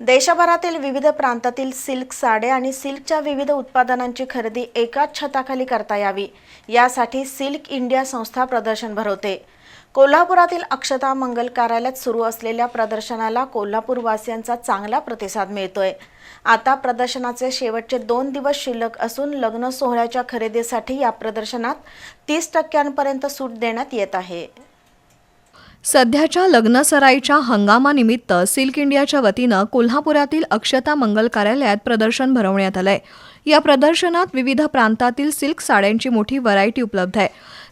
देशभरातील विविध प्रांतातील सिल्क साड्या आणि सिल्कच्या विविध उत्पादनांची खरेदी एकाच छताखाली करता यावी. यासाठी सिल्क इंडिया संस्था प्रदर्शन भरवते. कोल्हापुरातील अक्षता मंगल कार्यालयात सुरू असलेल्या प्रदर्शनाला कोल्हापूरवासियांचा चांगला प्रतिसाद मिळतोय. आता प्रदर्शनाचे शेवटचे दोन दिवस शिल्लक असून लग्न सोहळ्याच्या खरेदीसाठी या प्रदर्शनात तीस टक्क्यांपर्यंत सूट देण्यात येत आहे. सध्याच्या लग्नसराईच्या हंगामानिमित्त सिल्क इंडियाच्या वतीनं कोल्हापुरातील अक्षता मंगल कार्यालयात प्रदर्शन भरवण्यात आलंय. या प्रदर्शनात विविध प्रांतातील सिल्क साड्यांची मोठी व्हरायटी उपलब्ध आहे.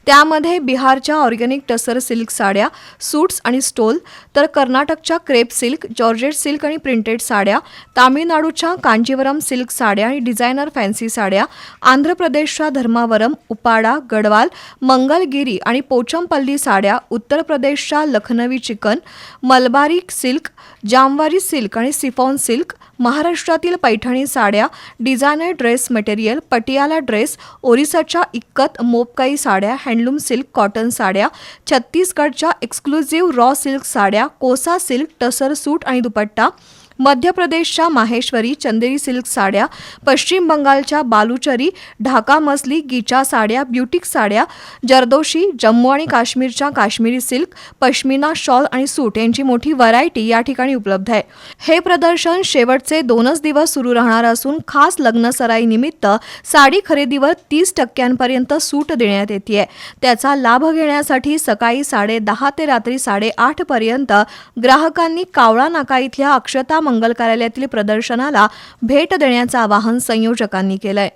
त्यामध्ये बिहारच्या ऑर्गॅनिक टसर सिल्क साड्या सूट्स आणि स्टोल तर कर्नाटकच्या क्रेप सिल्क जॉर्जेट सिल्क आणि प्रिंटेड साड्या तामिळनाडूच्या कांजीवरम सिल्क साड्या आणि डिझायनर फॅन्सी साड्या आंध्र प्रदेशच्या धर्मावरम उपाडा गडवाल मंगलगिरी आणि पोचमपल्ली साड्या उत्तर प्रदेशच्या लखनवी चिकन मलबारी सिल्क जामवारी सिल्क आणि सिफॉन सिल्क महाराष्ट्रातील पैठणी साड्या designer dress material Patiala dress ओरिसाच्या ikat मोपकाई साड्या हँडलूम सिल्क कॉटन साड्या छत्तीसगडच्या एक्सक्लुझिव्ह रॉ सिल्क साड्या कोसा सिल्क टसर सूट आणि दुपट्टा. मध्य प्रदेशच्या माहेश्वरी चंदेरी सिल्क साड्या पश्चिम बंगालच्या बालुचरी ढाका मसली गीचा साड्या ब्युटिक साड्या जरदोशी जम्मू आणि काश्मीरच्या काश्मीरी सिल्क पश्मिना शॉल आणि सूट यांची मोठी व्हरायटी या ठिकाणी उपलब्ध आहे. हे प्रदर्शन शेवटचे दोनच दिवस सुरू राहणार असून खास लग्नसराईनिमित्त साडी खरेदीवर तीस टक्क्यांपर्यंत सूट देण्यात येते. त्याचा लाभ घेण्यासाठी सकाळी साडे दहा ते रात्री साडेआठ पर्यंत ग्राहकांनी कावळा नाका इथल्या अक्षता मंगल कार्यालयातील प्रदर्शनाला भेट देण्याचं आवाहन संयोजकांनी केलंय.